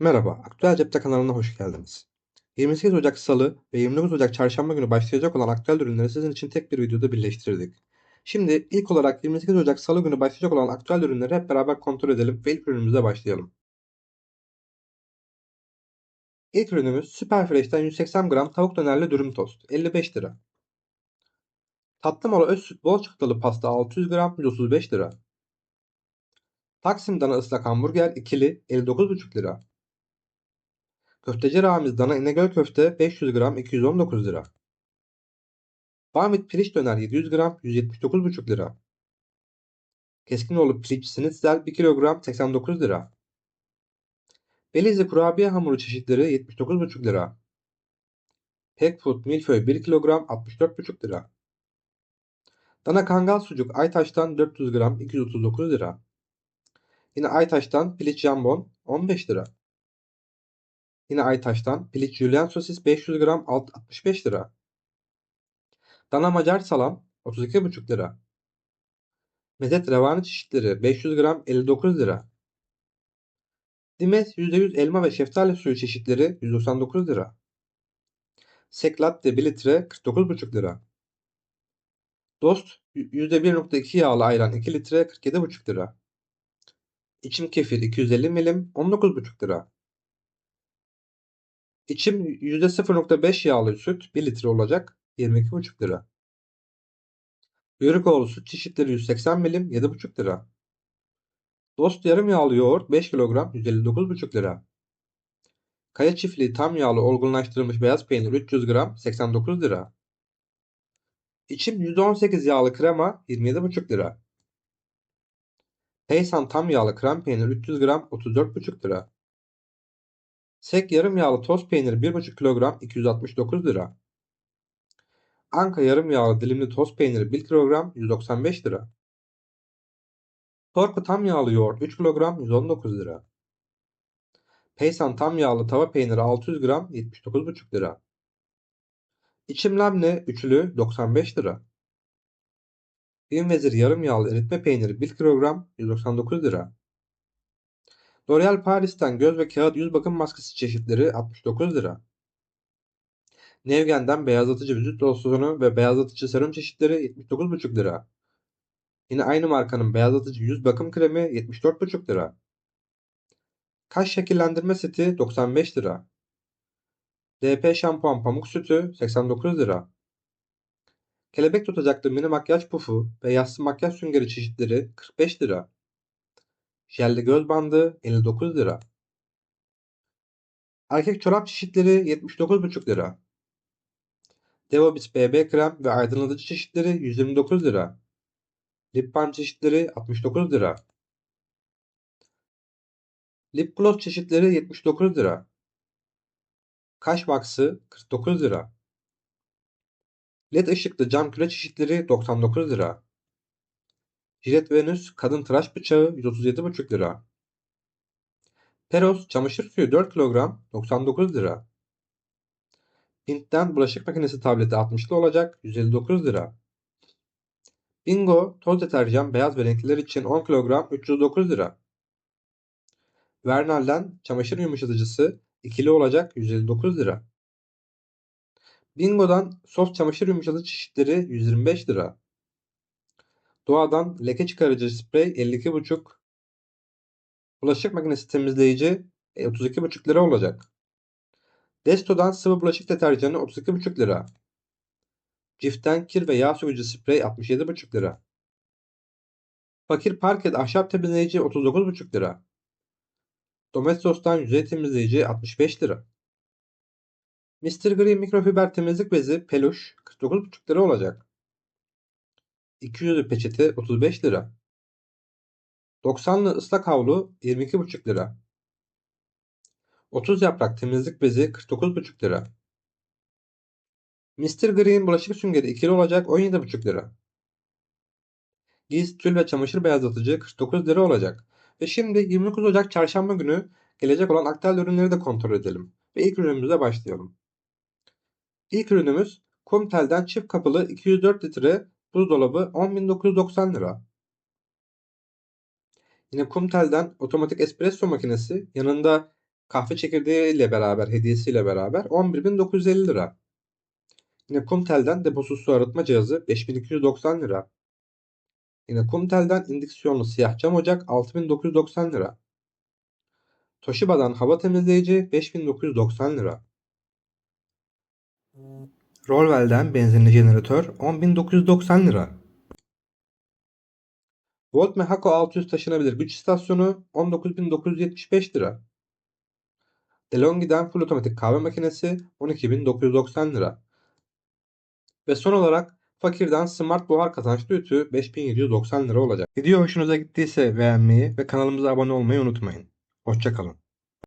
Merhaba, Aktüel Cepte kanalına hoş geldiniz. 28 Ocak Salı ve 29 Ocak Çarşamba günü başlayacak olan aktüel ürünleri sizin için tek bir videoda birleştirdik. Şimdi ilk olarak 28 Ocak Salı günü başlayacak olan aktüel ürünleri hep beraber kontrol edelim ve ilk ürünümüze başlayalım. İlk ürünümüz Superfresh'ten 180 gram tavuk dönerli dürüm tost 55 lira. Tatlı mola öz süt bol çıktılı pasta 600 gram 135 lira. Taksim dana ıslak hamburger ikili 59,5 lira. Köfteci Ramiz dana İnegöl köfte 500 gram 219 lira. Banvit pirinç döner 700 gram 179,5 lira. Keskinoğlu pirinç snitzel 1 kilogram 89 lira. Belize kurabiye hamuru çeşitleri 79,5 lira. Pekfood milföy 1 kilogram 64,5 lira. Dana kangal sucuk Aytaş'tan 400 gram 239 lira. Yine Aytaş'tan piliç jambon 15 lira. Yine Aytaş'tan piliç jülyen sosis 500 gram 65 lira. Dana macar salam 32,5 lira. Mezet revani çeşitleri 500 gram 59 lira. Dimes %100 elma ve şeftali suyu çeşitleri 199 lira. Sek latte 1 litre 49,5 lira. Dost %1.2 yağlı ayran 2 litre 47,5 lira. İçim kefir 250 milim 19,5 lira. İçim %0.5 yağlı süt 1 litre olacak 22,5 lira. Yörükoğlu süt çeşitleri 180 milim 7,5 lira. Dost yarım yağlı yoğurt 5 kilogram 159,5 lira. Kaya çiftliği tam yağlı olgunlaştırılmış beyaz peynir 300 gram 89 lira. İçim %18 yağlı krema 27,5 lira. Peysan tam yağlı krem peynir 300 gram 34,5 lira. Sek yarım yağlı toz peynir 1,5 kilogram 269 lira. Anka yarım yağlı dilimli toz peyniri 1 kilogram 195 lira. Torku tam yağlı yoğurt 3 kilogram 119 lira. Peysan tam yağlı tava peyniri 600 gram 79,5 lira. İçim labne üçlü 95 lira. Bin vezir yarım yağlı eritme peyniri 1 kilogram 199 lira. L'Oreal Paris'ten göz ve kağıt yüz bakım maskesi çeşitleri 69 lira. Nevgen'den beyazlatıcı vücut losyonu ve beyazlatıcı serum çeşitleri 79,5 lira. Yine aynı markanın beyazlatıcı yüz bakım kremi 74,5 lira. Kaş şekillendirme seti 95 lira. DP şampuan pamuk sütü 89 lira. Kelebek tutacaklı mini makyaj pufu ve yassı makyaj süngeri çeşitleri 45 lira. Jelli göz bandı 59 lira. Erkek çorap çeşitleri 79,5 lira. Devobis BB krem ve aydınlatıcı çeşitleri 129 lira. Lip balm çeşitleri 69 lira. Lip gloss çeşitleri 79 lira. Kaş vaksı 49 lira. LED ışıklı cam küre çeşitleri 99 lira. Jilet Venüs kadın tıraş bıçağı 137,5 lira. Peros çamaşır suyu 4 kilogram 99 lira. Hint'ten bulaşık makinesi tableti 60'lı olacak 159 lira. Bingo toz deterjan beyaz ve renkliler için 10 kilogram 309 lira. Vernal'den çamaşır yumuşatıcısı ikili olacak 159 lira. Bingo'dan soft çamaşır yumuşatıcı çeşitleri 125 lira. Doğadan leke çıkarıcı sprey 52,5 Bulaşık makinesi temizleyici 32,5 lira olacak. Desto'dan sıvı bulaşık deterjanı 32,5 lira. Cif'ten kir ve yağ sökücü sprey 67,5 lira. Fakir parket ahşap temizleyici 39,5 lira. Domestos'tan yüzey temizleyici 65 lira. Mr. Green mikrofiber temizlik bezi peluş 49,5 lira olacak. 200'lü peçete 35 lira. 90'lı ıslak havlu 22,5 lira. 30 yaprak temizlik bezi 49,5 lira. Mr. Green bulaşık süngeri ikili olacak 17,5 lira. Giz, tül ve çamaşır beyazlatıcı 49 lira olacak. Ve şimdi 29 Ocak çarşamba günü gelecek olan aktel ürünleri de kontrol edelim. Ve ilk ürünümüze başlayalım. İlk ürünümüz Kumtel'den çift kapılı 204 litre buzdolabı 10.990 lira. Yine Kumtel'den otomatik espresso makinesi yanında kahve çekirdeği ile beraber hediyesiyle beraber 11.950 lira. Yine Kumtel'den deposuz su arıtma cihazı 5290 lira. Yine Kumtel'den indüksiyonlu siyah cam ocak 6990 lira. Toshiba'dan hava temizleyici 5990 lira. Rolwell'den benzinli jeneratör 10.990 lira. Volt Mehako 600 taşınabilir güç istasyonu 19.975 lira. DeLonghi'den full otomatik kahve makinesi 12.990 lira. Ve son olarak Fakir'den smart buhar kazançlı ütü 5790 lira olacak. Video hoşunuza gittiyse beğenmeyi ve kanalımıza abone olmayı unutmayın. Hoşçakalın.